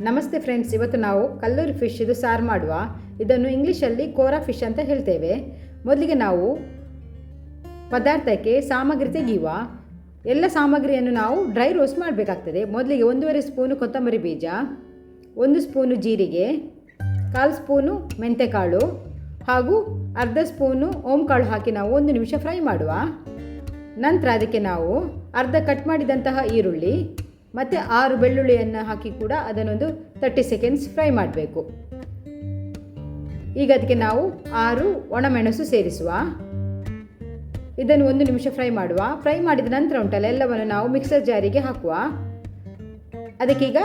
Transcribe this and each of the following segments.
ನಮಸ್ತೆ ಫ್ರೆಂಡ್ಸ್, ಇವತ್ತು ನಾವು ಕಲ್ಲೂರಿ ಫಿಶ್ ಇದು ಸಾರು ಮಾಡುವ. ಇದನ್ನು ಇಂಗ್ಲೀಷಲ್ಲಿ ಕೋರಾ ಫಿಶ್ ಅಂತ ಹೇಳ್ತೇವೆ. ಮೊದಲಿಗೆ ನಾವು ಪದಾರ್ಥಕ್ಕೆ ಸಾಮಗ್ರಿ ತೆಗೆಯುವ. ಎಲ್ಲ ಸಾಮಗ್ರಿಯನ್ನು ನಾವು ಡ್ರೈ ರೋಸ್ಟ್ ಮಾಡಬೇಕಾಗ್ತದೆ. ಮೊದಲಿಗೆ ಒಂದೂವರೆ ಸ್ಪೂನು ಕೊತ್ತಂಬರಿ ಬೀಜ, ಒಂದು ಸ್ಪೂನು ಜೀರಿಗೆ, ಕಾಲು ಸ್ಪೂನು ಮೆಂತೆಕಾಳು ಹಾಗೂ ಅರ್ಧ ಸ್ಪೂನು ಓಂಕಾಳು ಹಾಕಿ ನಾವು ಒಂದು ನಿಮಿಷ ಫ್ರೈ ಮಾಡುವ. ನಂತರ ಅದಕ್ಕೆ ನಾವು ಅರ್ಧ ಕಟ್ ಮಾಡಿದಂತಹ ಈರುಳ್ಳಿ ಮತ್ತು ಆರು ಬೆಳ್ಳುಳ್ಳಿಯನ್ನು ಹಾಕಿ ಕೂಡ ಅದನ್ನೊಂದು ತರ್ಟಿ ಸೆಕೆಂಡ್ಸ್ ಫ್ರೈ ಮಾಡಬೇಕು. ಈಗ ಅದಕ್ಕೆ ನಾವು ಆರು ಒಣಮೆಣಸು ಸೇರಿಸುವ. ಇದನ್ನು ಒಂದು ನಿಮಿಷ ಫ್ರೈ ಮಾಡುವ. ಫ್ರೈ ಮಾಡಿದ ನಂತರ ಉಂಟಲ್ಲ, ಎಲ್ಲವನ್ನು ನಾವು ಮಿಕ್ಸರ್ ಜಾರಿಗೆ ಹಾಕುವ. ಅದಕ್ಕೀಗ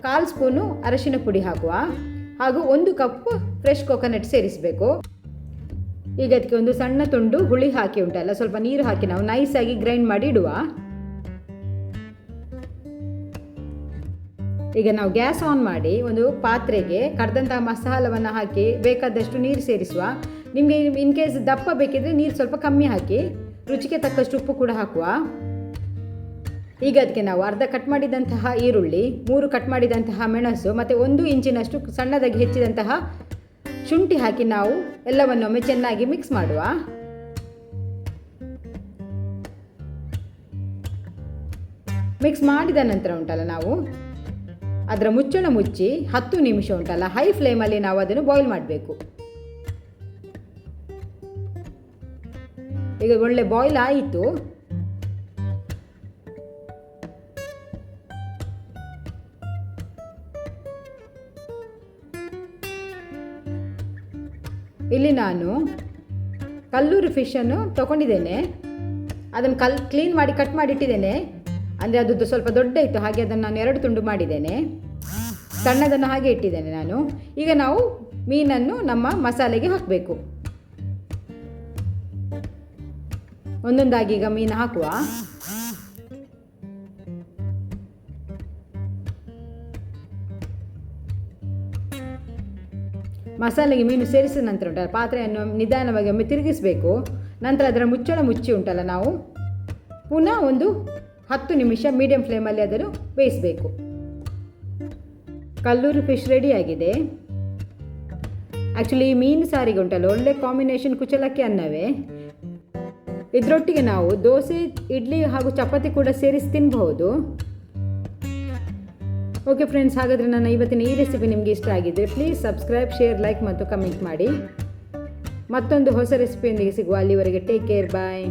ಕಾಲು ಸ್ಪೂನು ಅರಶಿನ ಪುಡಿ ಹಾಕುವ. ಹಾಗೂ ಒಂದು ಕಪ್ ಫ್ರೆಶ್ ಕೊಕೊನಟ್ ಸೇರಿಸಬೇಕು. ಈಗ ಅದಕ್ಕೆ ಒಂದು ಸಣ್ಣ ತುಂಡು ಹುಳಿ ಹಾಕಿ ಉಂಟಲ್ಲ, ಸ್ವಲ್ಪ ನೀರು ಹಾಕಿ ನಾವು ನೈಸಾಗಿ ಗ್ರೈಂಡ್ ಮಾಡಿ ಇಡುವ. ಈಗ ನಾವು ಗ್ಯಾಸ್ ಆನ್ ಮಾಡಿ ಒಂದು ಪಾತ್ರೆಗೆ ಕಡ್ದಂತಹ ಮಸಾಲವನ್ನು ಹಾಕಿ ಬೇಕಾದಷ್ಟು ನೀರು ಸೇರಿಸುವ. ನಿಮಗೆ ಇನ್ ಕೇಸ್ ದಪ್ಪ ಬೇಕಿದ್ರೆ ನೀರು ಸ್ವಲ್ಪ ಕಮ್ಮಿ ಹಾಕಿ, ರುಚಿಗೆ ತಕ್ಕಷ್ಟು ಉಪ್ಪು ಕೂಡ ಹಾಕುವ. ಈಗ ಅದಕ್ಕೆ ನಾವು ಅರ್ಧ ಕಟ್ ಮಾಡಿದಂತಹ ಈರುಳ್ಳಿ, ಮೂರು ಕಟ್ ಮಾಡಿದಂತಹ ಮೆಣಸು, ಮತ್ತು ಒಂದು ಇಂಚಿನಷ್ಟು ಸಣ್ಣದಾಗಿ ಹೆಚ್ಚಿದಂತಹ ಶುಂಠಿ ಹಾಕಿ ನಾವು ಎಲ್ಲವನ್ನೊಮ್ಮೆ ಚೆನ್ನಾಗಿ ಮಿಕ್ಸ್ ಮಾಡುವ. ಮಿಕ್ಸ್ ಮಾಡಿದ ನಂತರ ಉಂಟಲ್ಲ ನಾವು? ಅದರ ಮುಚ್ಚಳ ಮುಚ್ಚಿ ಹತ್ತು ನಿಮಿಷ ಉಂಟಲ್ಲ ಹೈ ಫ್ಲೇಮಲ್ಲಿ ನಾವು ಅದನ್ನು ಬಾಯ್ಲ್ ಮಾಡಬೇಕು. ಈಗ ಒಳ್ಳೆ ಬಾಯ್ಲ್ ಆಯಿತು. ಇಲ್ಲಿ ನಾನು ಕಲ್ಲೂರು ಫಿಶನ್ನು ತಗೊಂಡಿದ್ದೇನೆ. ಅದನ್ನು ಕಲ್ ಕ್ಲೀನ್ ಮಾಡಿ ಕಟ್ ಮಾಡಿ ಇಟ್ಟಿದ್ದೇನೆ ಅಂದರೆ ಅದು ಸ್ವಲ್ಪ ದೊಡ್ಡ ಇತ್ತು, ಹಾಗೆ ಅದನ್ನು ನಾನು ಎರಡು ತುಂಡು ಮಾಡಿದ್ದೇನೆ. ಸಣ್ಣದನ್ನು ಹಾಗೆ ಇಟ್ಟಿದ್ದೇನೆ ನಾನು. ಈಗ ನಾವು ಮೀನನ್ನು ನಮ್ಮ ಮಸಾಲೆಗೆ ಹಾಕಬೇಕು. ಒಂದೊಂದಾಗಿ ಈಗ ಮೀನು ಹಾಕುವ. ಮಸಾಲೆಗೆ ಮೀನು ಸೇರಿಸಿದ ನಂತರ ಉಂಟಲ್ಲ, ಪಾತ್ರೆಯನ್ನು ನಿಧಾನವಾಗಿ ಒಮ್ಮೆ ತಿರುಗಿಸಬೇಕು. ನಂತರ ಅದರ ಮುಚ್ಚಳ ಮುಚ್ಚಿ ಉಂಟಲ್ಲ ನಾವು, ಪುನಃ ಒಂದು ಹತ್ತು ನಿಮಿಷ ಮೀಡಿಯಂ ಫ್ಲೇಮಲ್ಲಿ ಅದನ್ನು ಬೇಯಿಸಬೇಕು. ಕಲ್ಲೂರು ಫಿಶ್ ರೆಡಿಯಾಗಿದೆ ಆ್ಯಕ್ಚುಲಿ ಮೀನು ಸಾರಿಗೆ ಉಂಟಲ್ಲ, ಒಳ್ಳೆ ಕಾಂಬಿನೇಷನ್ ಕುಚಲಕ್ಕಿ ಅನ್ನವೇ. ಇದರೊಟ್ಟಿಗೆ ನಾವು ದೋಸೆ, ಇಡ್ಲಿ ಹಾಗೂ ಚಪಾತಿ ಕೂಡ ಸೇರಿಸಿ ತಿನ್ನಬಹುದು ಓಕೆ ಫ್ರೆಂಡ್ಸ್ ಹಾಗಾದರೆ ನನ್ನ ಇವತ್ತಿನ ಈ ರೆಸಿಪಿ ನಿಮಗೆ ಇಷ್ಟ ಆಗಿದ್ದರೆ ಪ್ಲೀಸ್ ಸಬ್ಸ್ಕ್ರೈಬ್ ಶೇರ್ ಲೈಕ್ ಮತ್ತು ಕಮೆಂಟ್ ಮಾಡಿ. ಮತ್ತೊಂದು ಹೊಸ ರೆಸಿಪಿಯೊಂದಿಗೆ ಸಿಗುವ, ಅಲ್ಲಿವರೆಗೆ ಟೇಕ್ ಕೇರ್ ಬಾಯ್